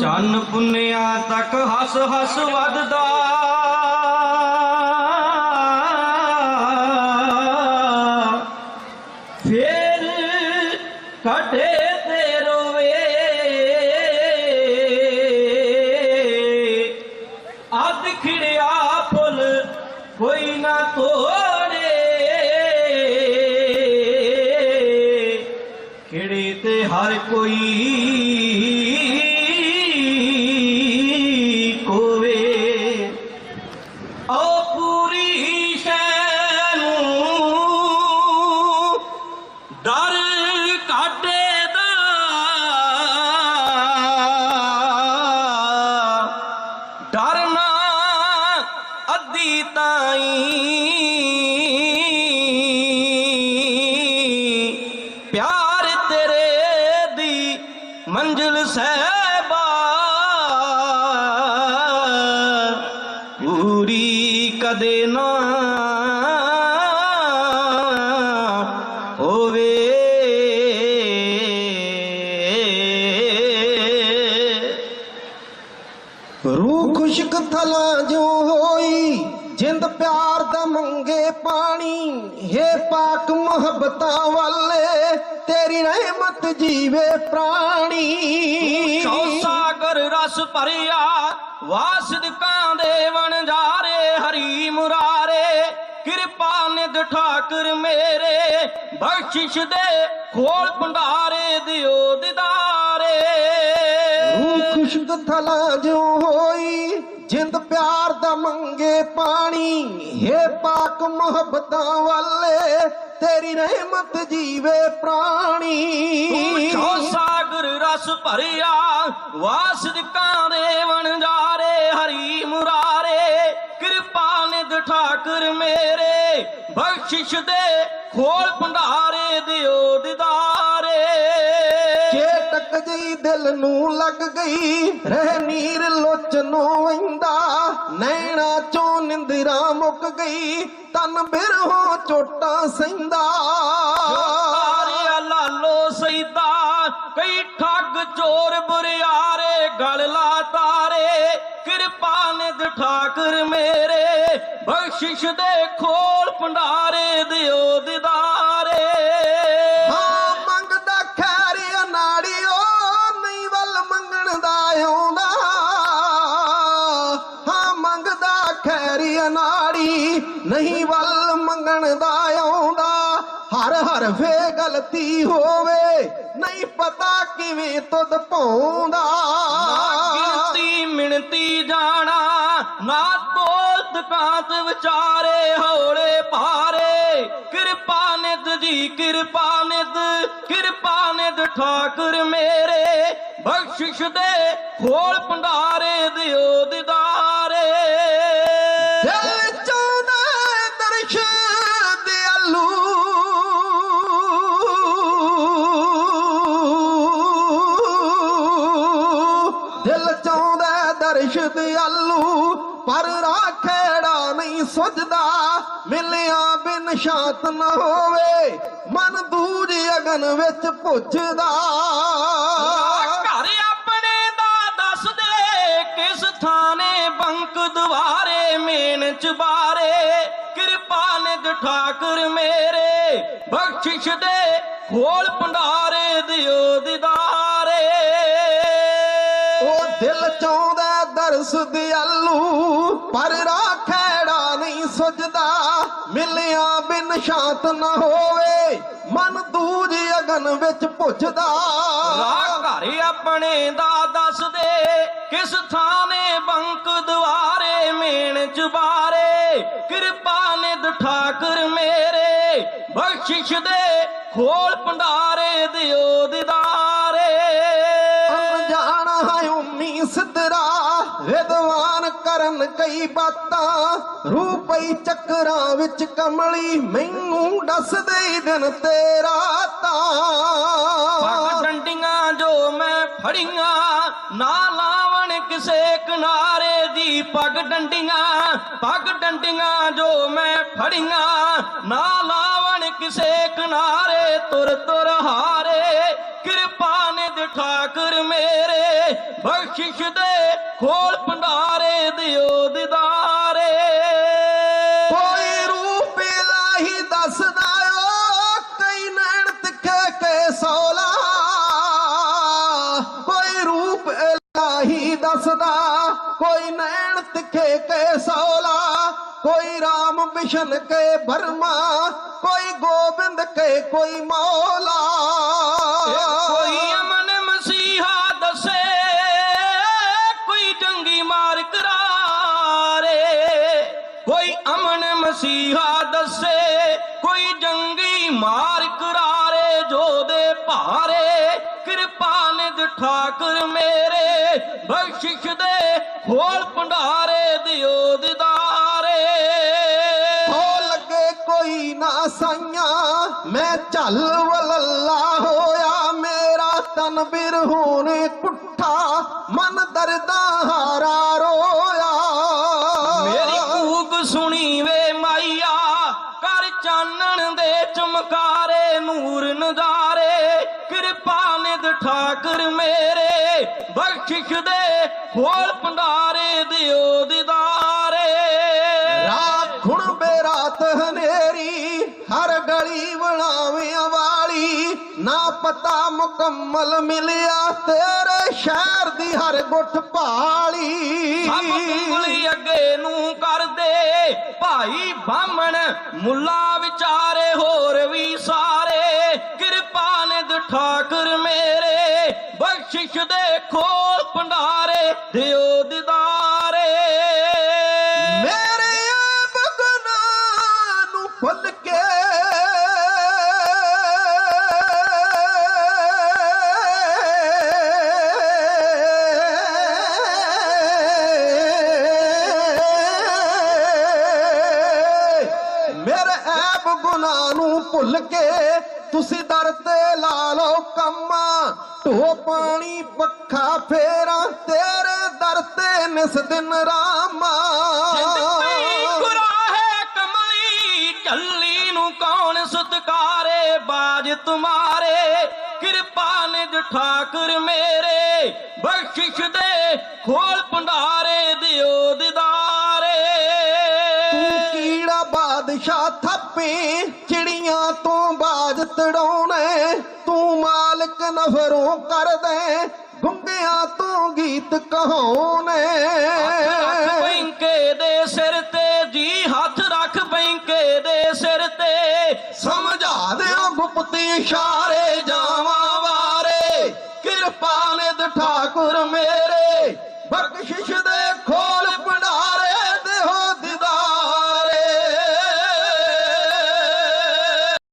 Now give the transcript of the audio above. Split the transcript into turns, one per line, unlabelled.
ਚੰਨ ਪੁੰਨਿਆ ਤੱਕ ਹੱਸ ਹੱਸ ਵੱਧਦਾ। ਫੇਰ ਕਾਢੇ ਤੇ ਰੋਵੇ। ਅੱਧ ਖਿੜਿਆ ਫੁੱਲ ਕੋਈ ਨਾ ਤੋੜੇ। ਖਿੜੇ ਤੇ ਹਰ ਕੋਈ
ਰੂਹ ਖੁਸ਼ਕ ਥਲਾ ਜੋ ਹੋਈ, ਜਿੰਦ ਪਿਆਰ ਦਾ ਮੰਗੇ ਪਾਣੀ, ਹੈ ਪਾਕ ਮੁਹੱਬਤਾਂ ਵਾਲੇ, ਤੇਰੀ ਰਹਿਮਤ ਜੀਵੇ ਪ੍ਰਾਣੀ।
ਚੌ ਸਾਗਰ ਰਸ ਭਰਿਆ ਵਾਸਦਕਾਂ ਦੇ ਵਣਜਾਰੇ ਹਰੀ ਮੁਰਾਰੇ, ਕਿਰਪਾ ਨਿਧ ਠਾਕਰ ਮੇਰੇ, ਬਖਸ਼ਿਸ਼ ਦੇ ਖੋਲ ਭੰਡਾਰੇ ਦਿਓ ਦਿਦਾਰੇ।
ਰੂਹ ਖੁਸ਼ਕ ਥਲਾ ਜੋ ਹੋਈ, ਜਿੰਦ ਪਿਆਰ ਦਾ ਮੰਗੇ ਪਾਣੀ। ਹੈ ਪਾਕ ਮੁਹੱਬਤਾਂ ਵਾਲੇ, ਤੇਰੀ ਰਹਿਮਤ ਜੀਵੇ ਪ੍ਰਾਣੀ।
ਚੌ ਸਾਗਰ ਰਸ ਭਰਿਆ ਵਾਸਦਕਾਂ ਦੇ ਵਣਜਾਰੇ ਹਰੀ ਮੁਰਾਰੇ। ਕਿਰਪਾ ਨਿਧ ਠਾਕਰ ਮੇਰੇ, ਬਖਸ਼ਿਸ਼ ਦੇ ਖੋਲ ਭੰਡਾਰੇ ਦਿਓ ਦਿਦਾਰੇ।
ਜਈ ਦਿਲ ਨੂੰ ਲੱਗ ਗਈ, ਰਹਿ ਨੀਰ ਲੋਚਨੋਂ ਵੈਂਦਾ। ਨੈਣਾ ਚੋਂ ਨਿੰਦਰਾ ਮੁੱਕ ਗਈ, ਤਨ ਬਿਰਹੋਂ ਚੋਟਾਂ ਸੈਂਦਾ।
ਤਾਰਿਆ ਲਾਲੋ ਸੈਦਾ, ਕਈ ਠੱਗ ਚੋਰ ਬੁਰਿਆਰੇ, ਗਲ ਲਾ ਤਾਰੇ। ਕਿਰਪਾ ਨਿਧ ਠਾਕਰ ਮੇਰੇ, ਬਖਸ਼ਿਸ਼ ਦੇ ਖੋਲ ਭੰਡਾਰੇ ਦਿਓ ਦਿਦਾਰੇ।
ਅਨਾੜੀ ਨਹੀਂ ਵੱਲ ਮੰਗਣ ਦਾ ਆਉਂਦਾ। ਹਰ ਹਰ ਵੇ ਗਲਤੀ ਹੋਵੇ, ਨਹੀਂ ਪਤਾ ਕਿਵੇਂ ਤੁਧ ਪਾਉਂਦਾ।
ਗਿਣਤੀ ਮਿਣਤੀ ਜਾਣਾ, ਨਾ ਤੋਲ ਤਕਾਂਤ ਵਿਚਾਰੇ ਹੌਲੇ ਭਾਰੇ। ਕਿਰਪਾ ਨਿਧ ਜੀ, ਕਿਰਪਾ ਨਿਧ ਕਿਰਪਾ ਨਿਧ ਠਾਕੁਰ ਮੇਰੇ। ਬਖਸ਼ਿਸ਼ ਦੇ ਖੋਲ ਭੰਡਾਰੇ ਦਿਓ ਦਿਦਾਰੇ।
ਪਰ ਰਾਖੇੜਾ ਨਹੀਂ ਸੁਝਦਾ ਮਿਲਿਆ ਬਿਨ ਸ਼ਾਂਤ ਨਾ ਹੋਵੇ ਮਨ ਦੂਜ ਅਗਨ ਵਿੱਚ ਪੁੱਛਦਾ
ਘਰ ਆਪਣੇ ਦਾ ਦੱਸ ਦੇ ਕਿਸ ਥਾਨੇ ਬੰਕ ਦੁਆਰੇ ਮੇਨ ਚਬਾਰੇ ਕਿਰਪਾ ਨਿਧ ਠਾਕੁਰ ਮੇਰੇ ਬਖਸ਼ਿਸ਼ ਦੇ ਖੋਲ ਭੰਡਾਰੇ ਦਿਓ ਦਿਦਾਰੇ।
ਉਹ ਦਿਲ ਚਾਹੁੰਦਾ ਦਰਸ ਦਿਆਲੂ ਪਰ ਰਾਖੇੜਾ ਨਹੀਂ ਸੁਝਦਾ ਮਿਲਿਆ ਬਿਨ ਸ਼ਾਂਤ ਨਾ ਹੋਵੇ, ਮਨ ਦੂਜ ਅਗਨ ਵਿੱਚ ਪੁੱਛਦਾ
ਰਾਹ ਘਰ ਆਪਣੇ ਦਾ ਦੱਸ ਦੇ, ਕਿਸ ਥਾਨੇ ਬੰਕ ਦੁਆਰੇ ਮੇਣ ਚਬਾਰੇ ਕਿਰਪਾ ਨਿਧ ਠਾਕੁਰ ਮੇਰੇ, ਬਖਸ਼ਿਸ਼ ਦੇ ਖੋਲ ਭੰਡਾਰੇ ਦਿਓ ਦਿਦਾਰੇ।
ਕਈ ਬਾਤਾਂ ਰੂਪਈ ਚੱਕਰਾਂ ਵਿੱਚ ਕਮਲੀ ਮੈਨੂੰ ਦੱਸਦੇ ਦਿਨ ਤੇ
ਪੱਗ ਡੰਡੀਆਂ ਜੋ ਮੈਂ ਫੜੀਆਂ ਨਾ ਲਾਵਣ ਕਿਸੇ ਕਿਨਾਰੇ ਦੀ। ਪੱਗ ਡੰਡੀਆਂ ਪੱਗ ਡੰਡੀਆਂ ਜੋ ਮੈਂ ਫੜੀਆਂ ਨਾ ਲਾਵਣ ਕਿਸੇ ਕਿਨਾਰੇ। ਤੁਰ ਤੁਰ ਹਾਰੇ ਕਿਰਪਾ ਨਿਧ ਠਾਕਰ ਮੇਰੇ। ਬਖਸ਼ਿਸ਼ ਦੇ ਖੋਲ ਭੰਡਾਰੇ ਦਿਓ।
ਕੋਈ ਰੂਪ ਇਲਾਹੀ ਦੱਸਦਾ ਓ, ਕਈ ਨੈਣ ਤਿੱਖੇ ਕੇ ਸੋਲਾ। ਕੋਈ ਰੂਪ ਇਲਾਹੀ ਦੱਸਦਾ, ਕੋਈ ਨੈਣ ਤਿੱਖੇ ਕੇ ਸੋਲਾ। ਕੋਈ ਰਾਮ ਵਿਸ਼ਨ ਕੇ ਬਰਮਾ ਕੋਈ ਗੋਬਿੰਦ ਕੇ ਕੋਈ ਮੌਲਾ।
ਕੋਈ ਅਮਨ ਮਸੀਹਾ ਦੱਸੇ, ਕੋਈ ਜੰਗੀ ਮਾਰ ਕਰਾਰੇ ਜੋ ਭਾਰੇ। ਕਿਰਪਾ ਨਿਧ ਠਾਕਰ ਮੇਰੇ, ਬਖਸ਼ਿਸ਼ ਦੇ ਖੋਲ ਭੰਡਾਰੇ ਦਿਓ ਦਿਦਾਰੇ।
ਹੋ ਲੱਗੇ ਕੋਈ ਨਾ ਸਾਈਆਂ, ਮੈਂ ਝੱਲ ਵਲੱਲਾ ਹੋਇਆ, ਮੇਰਾ ਤਨ ਬਿਰਹੂਨੇ ਕੁੱਠਾ ਮਨ ਦਰਦਾਂ ਹਾਰਾ ਰੋਇਆ।
ਚਾਨਣ ਦੇ ਚਮਕਾਰੇ ਨੂਰ ਨਜ਼ਾਰੇ। ਕਿਰਪਾ ਨਿਧ ਠਾਕਰ ਮੇਰੇ ਬਖਸ਼ਿਸ਼ ਦੇ ਖੋਲ ਭੰਡਾਰੇ ਦਿਓ ਦਿਦਾਰੇ।
ਰਾਖੁਣ ਬੇਰਾਤ ਹਨੇਰੀ ਹਰ ਗਲੀ ਬਣਾਵੇਂ ਵਾਲੀ। ਨਾ ਪਤਾ ਮੁਕੰਮਲ ਮਿਲਿਆ ਤੇਰੇ ਸ਼ਹਿਰ ਦੀ ਹਰ ਗੁੱਠ ਭਾਲੀ।
ਸਭ ਉਂਗਲੀ ਅੱਗੇ ਨੂੰ ਕਰਦੇ ਭਾਈ ਬਾਹਮਣ ਮੁੱਲਾ ਵਿਚਾਰੇ ਹੋਰ ਵੀ ਸਾਰੇ ਕਿਰਪਾ ਨਿਧ ਠਾਕਰ ਮੇਰੇ ਬਖਸ਼ਿਸ਼ ਦੇ ਖੋਲ ਭੰਡਾਰੇ ਦਿਓ
ਗੁਨਾਹ ਨੂੰ ਭੁੱਲ ਕੇ ਤੁਸੀਂ ਦਰ ਤੇ ਲਾ ਲਓ ਕੰਮਾ। ਢੋ ਪਾਣੀ ਪੱਖਾ ਫੇਰਾਂ, ਤੇਰੇ ਦਰ ਤੇ ਨਿਸ ਦਿਨ ਰਾਮਾ।
ਜਿੰਦਗੀ ਚੱਲੀ ਨੂੰ ਕੌਣ ਸਤਕਾਰੇ? ਬਾਜ ਤੁਮਾਰੇ, ਕਿਰਪਾ ਨਿਧ ਠਾਕਰ ਮੇਰੇ। ਬਖਸ਼ਿਸ਼ ਦੇ ਖੋਲ ਭੰਡਾਰੇ
ਤੜਾਉਣੇ ਤੂੰ ਮਾਲਕ ਨਫਰੋਂ ਕਰਦੇ ਗੁੰਗਿਆਂ ਤੋਂ ਗੀਤ ਕਹਾਉਣੇ
ਬੈਂਕੇ ਦੇ ਸਿਰ ਤੇ ਜੀ ਹੱਥ ਰੱਖ ਬੈਂਕੇ ਦੇ ਸਿਰ ਤੇ।
ਸਮਝਾ ਦਿਓ ਗੁਪਤ ਇਸ਼ਾਰੇ ਜਾਵਾਂ ਵਾਰੇ। ਕਿਰਪਾ ਨਿਧ ਠਾਕੁਰ ਮੇਰੇ ਬਖਸ਼ਿਸ਼ ਦੇ